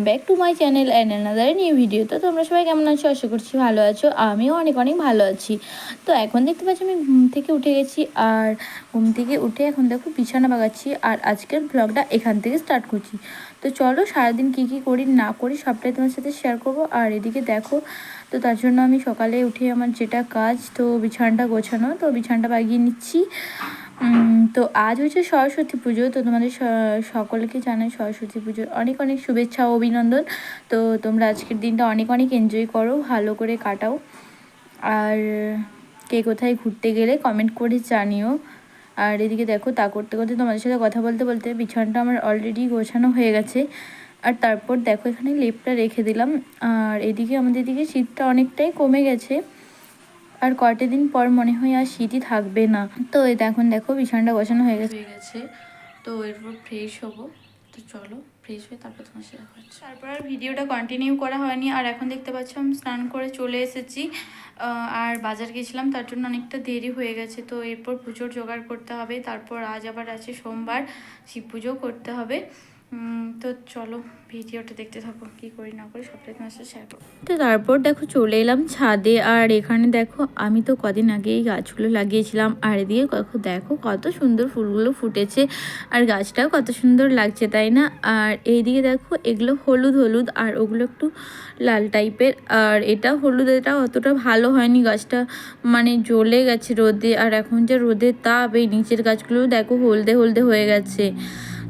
Welcome back to my channel and another new video তো তোমরা সবাই কেমন আছো? আশা করছি ভালো আছো। আমিও অনেক অনেক ভালো আছি। তো এখন দেখতে পাচ্ছি আমি ঘুম থেকে উঠে গেছি আর ঘুম থেকে উঠে এখন দেখো বিছানা বাগাচ্ছি আর আজকের ব্লগটা এখান থেকে স্টার্ট করছি। তো চলো সারাদিন কী কী করি না করি সবটাই তোমার সাথে শেয়ার করব। আর এদিকে দেখো, তো তার জন্য আমি সকালে উঠে আমার যেটা কাজ, তো বিছানাটা গোছানো, তো বিছানাটা বাগিয়ে নিচ্ছি। তো আজ হচ্ছে সরস্বতী পুজো, তো তোমাদের সকলকে জানাই সরস্বতী পুজোর অনেক অনেক শুভেচ্ছা ও অভিনন্দন। তো তোমরা আজকের দিনটা অনেক অনেক এনজয় করো, ভালো করে কাটাও। আর কে কোথায় ঘুরতে গেলে কমেন্ট করে জানিও। আর এদিকে দেখো, তা করতে করতে তোমাদের সাথে কথা বলতে বলতে বিছানাটা আমার অলরেডি গোছানো হয়ে গেছে। আর তারপর দেখো এখানে লেপটা রেখে দিলাম। আর এদিকে আমাদের এদিকে শীতটা অনেকটাই কমে গেছে। আর কয়টা দিন পর মনে হয় আর শীতই থাকবে না। তো এই এখন দেখো বিছানাটা গোছানো হয়ে গেছে। হয়ে গেছে। তো এরপর ফ্রেশ হব। তো চলো ফ্রেশ হয়ে তারপর তোমার সাথে দেখা হচ্ছে। তারপর আর ভিডিওটা কন্টিনিউ করা হয়নি। আর এখন দেখতে পাচ্ছ আমি স্নান করে চলে এসেছি। আর বাজার গেছিলাম তার জন্য অনেকটা দেরি হয়ে গেছে। তো এরপর পুজোর জোগাড় করতে হবে। তারপর আজ আবার আছে সোমবার শিব পুজো করতে হবে। তো চলো ভিডিওটা দেখতে থাকো, কি করি না করি, সবটাই তোমার সাথে শেয়ার তো তারপর দেখো চলে এলাম ছাদে, আর এখানে দেখো আমি তো কদিন আগে এই গাছগুলো লাগিয়েছিলাম, আর এদিকে দেখো দেখো কত সুন্দর ফুলগুলো ফুটেছে, আর গাছটাও কত সুন্দর লাগছে, তাই না? আর এইদিকে দেখো এগুলো হলুদ হলুদ, আর ওগুলো একটু লাল টাইপের, আর এটা হলুদ, এটা অতটা ভালো হয়নি গাছটা মানে জ্বলে গেছে রোদে, আর এখন যে রোদের তাপ, এই নিচের গাছগুলো দেখো হলদে হলদে হয়ে গেছে।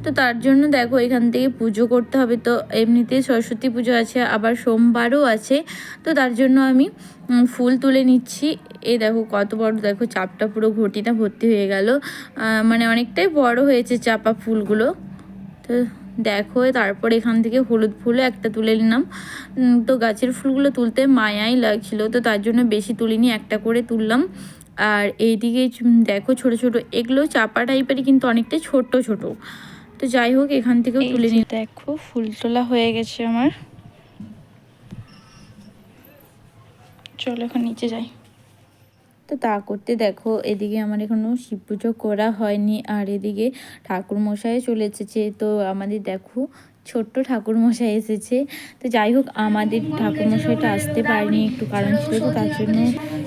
তো তার জন্য দেখো এখান থেকে পুজো করতে হবে। তো এমনিতে সরস্বতী পুজো আছে, আবার সোমবারও আছে। তো তার জন্য আমি ফুল তুলে নিচ্ছি। এই দেখো কত বড়, দেখো চাপটা পুরো ঘটিটা ভর্তি হয়ে গেল। মানে অনেকটাই বড় হয়েছে চাপা ফুলগুলো। তো দেখো, তারপর এখান থেকে হলুদ ফুলও একটা তুলে নিলাম। তো গাছের ফুলগুলো তুলতে মায়াই লাগছিল। তো তার জন্য বেশি তুলিনি, একটা করে তুললাম। আর এইদিকে দেখো ছোট ছোট, এগুলো চাপা টাইপেরই কিন্তু অনেকটাই ছোট ছোট। তো যাই হোক এখান থেকেও তুলে নিই দেখো ফুল তোলা হয়ে গেছে আমার। চলো এখন নিচে যাই। তো তা করতে দেখো এদিকে আমার এখনও শিব পুজো করা হয়নি আর এদিকে ঠাকুর মশাই চলে এসেছে। তো আমাদের দেখো ছোট্ট ঠাকুর মশাই এসেছে। তো যাই হোক আমাদের ঠাকুর মশাইটা আসতে পারেনি একটু কারণ ছিল তো তার জন্য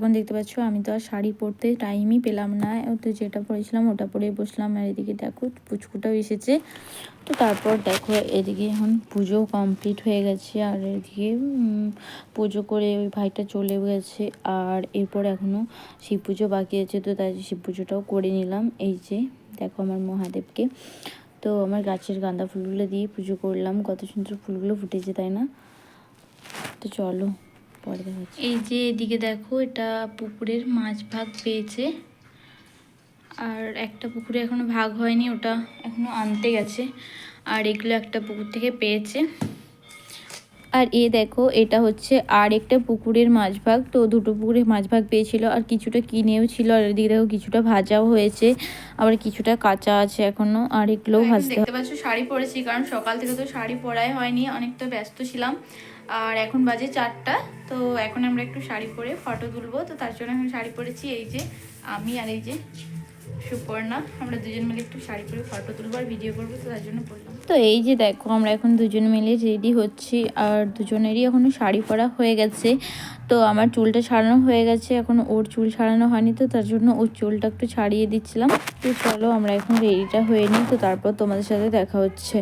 এখন দেখতে পাচ্ছ, আমি তো আর শাড়ি পরতে টাইমই পেলাম না। তো যেটা পরেছিলাম ওটা পরে বসলাম আর এদিকে দেখো পুচকুটাও এসেছে। তো তারপর দেখো এদিকে এখন পুজো কমপ্লিট হয়ে গেছে আর এদিকে পুজো করে ওই ভাইটা চলে গেছে আর এরপর এখনও শিব পুজো বাকি আছে, তো তাই শিব পুজোটাও করে নিলাম। এই যে দেখো আমার মহাদেবকে। তো আমার গাছের গাঁদা ফুলগুলো দিয়ে পুজো করলাম। কত সুন্দর ফুলগুলো ফুটেছে, তাই না? তো চলো। পরে এই যে এদিকে দেখো, এটা পুকুরের মাছ ভাগ পেয়েছে। আর একটা পুকুরে এখনও ভাগ হয়নি, ওটা এখনও আনতে গেছে। আর এগুলো একটা পুকুর থেকে পেয়েছে। আর এ দেখো এটা হচ্ছে আর একটা পুকুরের মাছ ভাগ তো দুটো পুকুরে মাছ ভাগ পেয়েছিল আর কিছুটা কিনেও ছিল আর এদিকে দেখো কিছুটা ভাজাও হয়েছে। আবার কিছুটা কাঁচা আছে এখনও আর এগুলোও ভাজতে দেখতে পাচ্ছ শাড়ি পরেছি কারণ সকাল থেকে তো শাড়ি পরাই হয়নি অনেকটা ব্যস্ত ছিলাম। আর এখন বাজে চারটা তো এখন আমরা একটু শাড়ি পরে ফটো তুলবো। তো তার জন্য এখন শাড়ি পরেছি এই যে আমি আর এই যে সুপর্ণা। আমরা দুজন মিলে একটু শাড়ি পরে ফটো তুলবো আর ভিডিও করব তো তার জন্য পরলাম তো এই যে দেখো, আমরা এখন দুজন মিলে রেডি হচ্ছি আর দুজনেরই এখনও শাড়ি পরা হয়ে গেছে। তো আমার চুলটা ছাড়ানো হয়ে গেছে, এখন ওর চুল ছাড়ানো হয়নি তো তার জন্য ওর চুলটা একটু ছাড়িয়ে দিচ্ছিলাম। তো চলো আমরা এখন রেডিটা হয়ে নিই, তো তারপর তোমাদের সাথে দেখা হচ্ছে।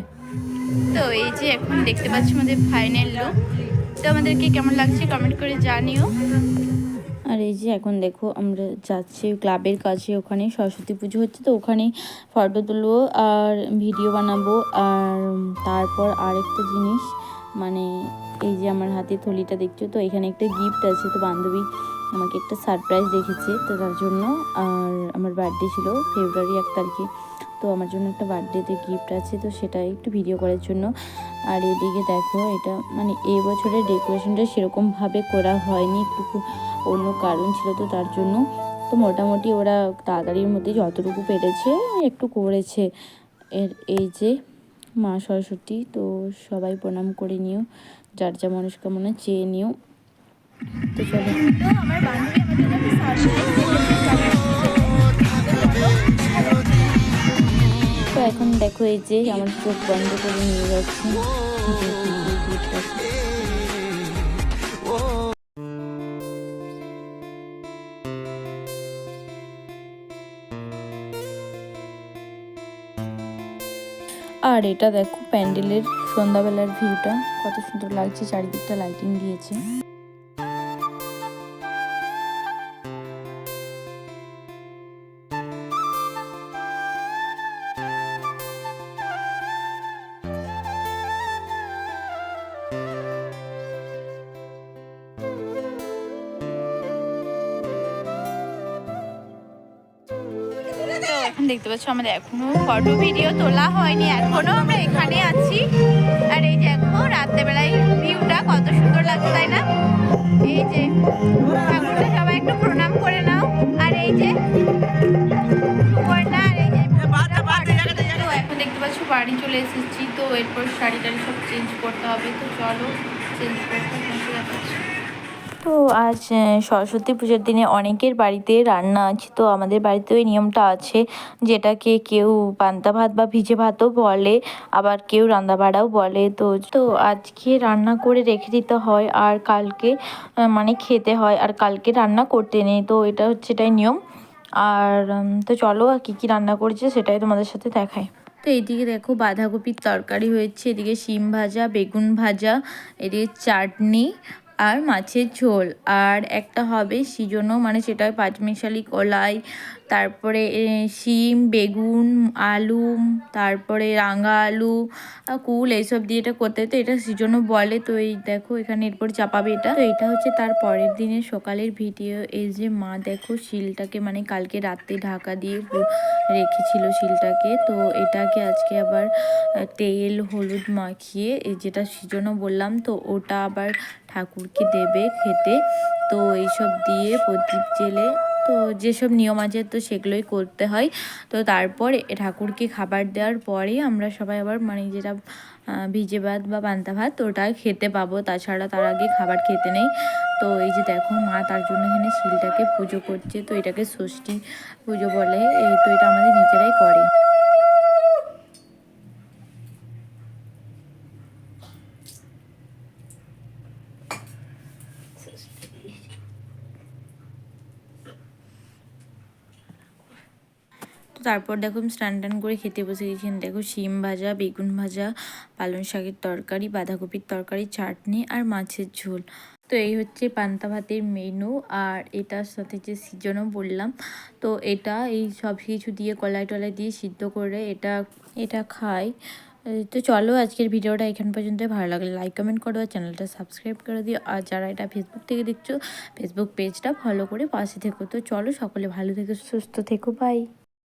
তো এই যে এখন দেখতে পাচ্ছি আমাদের ফাইনাল লুক তো আমাদেরকে কেমন লাগছে কমেন্ট করে জানিও। আর এই যে এখন দেখো আমরা যাচ্ছি ক্লাবের কাছে, ওখানে সরস্বতী পুজো হচ্ছে, তো ওখানে ফটো তুলবো আর ভিডিও বানাবো। আর তারপর আরেকটা জিনিস মানে এই যে আমার হাতে থলিটা দেখছ, তো এখানে একটা গিফট আছে, তো বান্ধবী আমাকে একটা সারপ্রাইজ দেখেছে, তো তার জন্য আর আমার বার্থডে ছিল ফেব্রুয়ারি এক তারিখে। তো আমার জন্য একটা বার্থডেতে গিফট আছে, তো সেটা একটু ভিডিও করার জন্য। আর এদিকে দেখো, এটা মানে এই বছরের ডেকোরেশনটা সেরকমভাবে করা হয়নি একটু অন্য কারণ ছিল তো তার জন্য। তো মোটামুটি ওরা তাড়াতাড়ির মধ্যে যতটুকু পেরেছে, একটু করেছে। এর এই যে মা সরস্বতী, তো সবাই প্রণাম করে নিও, যার যা মনস্কামনা চেয়ে নিও। তো চলো। আমার বান্ধবী আমাদের দেখো এই যে আমার চোখ বন্ধ করে নিয়ে যাচ্ছে। আর এটা দেখো প্যান্ডেলের সন্ধ্যাবেলার ভিউটা, কত সুন্দর লাগছে, চারিদিকটা লাইটিং দিয়েছে দেখতে পাচ্ছ আমাদের এখনও ফটো ভিডিও তোলা হয়নি এখনও আমরা এখানে আছি। আর এই যে এখন রাত্রেবেলায় ভিউটা কত সুন্দর লাগছে তাই না? এই যে ঠাকুরটা সবাই একটু প্রণাম করে নাও। আর এই যে সুবর্ণা আর এই যে এখন দেখতে পাচ্ছ বাড়ি চলে এসেছি তো এরপর শাড়ি টাড়ি সব চেঞ্জ করতে হবে তো চলো চেঞ্জ করতে তো আজ সরস্বতী পুজোর দিনে অনেকের বাড়িতে রান্না আছে। তো আমাদের বাড়িতে ওই নিয়মটা আছে, যেটাকে কেউ পান্তা ভাত বা ভিজে ভাতও বলে, আবার কেউ রান্না বাড়াও বলে। তো তো আজকে রান্না করে রেখে দিতে হয়, আর কালকে মানে খেতে হয়, আর কালকে রান্না করতে নেই। তো এটা হচ্ছে এটাই নিয়ম। আর তো চলো আর কী কী রান্না করেছে সেটাই তোমাদের সাথে দেখাই। তো এইদিকে দেখো বাঁধাকপির তরকারি হয়েছে, এদিকে শিম ভাজা, বেগুন ভাজা, এদিকে চাটনি আর মাছের ঝোল। আর একটা হবে সিজনও মানে সেটা পাঁচমিশালি কলাই তারপরে শিম, বেগুন, আলু, তারপরে রাঙা আলু কুল এইসব দিয়ে এটা করতে। তো এটা সিজনও বলে, তো এই দেখো, এখানে এরপর চাপাবে এটা। তো এটা হচ্ছে তার পরের দিনের সকালের ভিডিও। এই যে মা, দেখো, শিলটাকে মানে কালকে রাতে ঢাকা দিয়ে রেখেছিল শিলটাকে। তো এটাকে আজকে আবার তেল, হলুদ মাখিয়ে যেটা সিজনও বললাম, তো ওটা আবার ঠাকুরকে দেবে খেতে। তো এইসব দিয়ে প্রদীপ জেলে তো যেসব নিয়ম আছে তো সেগুলোই করতে হয়। তো তারপর ঠাকুরকে খাবার দেওয়ার পরে আমরা সবাই আবার মানে যেটা ভিজে ভাত বা পান্তা ভাত ওটা খেতে পাবো। তাছাড়া তার আগে খাবার খেতে নেই। তো এই যে দেখো মা তার জন্য এখানে শিলটাকে পুজো করছে। তো এটাকে ষষ্ঠী পুজো বলে। এই তো এটা আমাদের নিজেরাই করে। তো তারপর দেখো আমি স্নান টান করে খেতে বসে গেছি। দেখো শিম ভাজা, বেগুন ভাজা, পালং শাকের তরকারি, বাঁধাকপির তরকারি, চাটনি আর মাছের ঝোল। তো এই হচ্ছে পান্তা ভাতের মেনু আর এটার সাথে যে সিজনও বললাম, তো এটা এই সব কিছু দিয়ে কলাই টলাই দিয়ে সিদ্ধ করে এটা এটা খাই। তো চলো আজকের ভিডিওটা এখান পর্যন্ত। ভালো লাগলে লাইক কমেন্ট করো আর চ্যানেলটা সাবস্ক্রাইব করে দিও। আর যারা এটা ফেসবুক থেকে দেখছ ফেসবুক পেজটা ফলো করে পাশে থেকো। তো চলো সকলে ভালো থেকো, সুস্থ থেকো বাই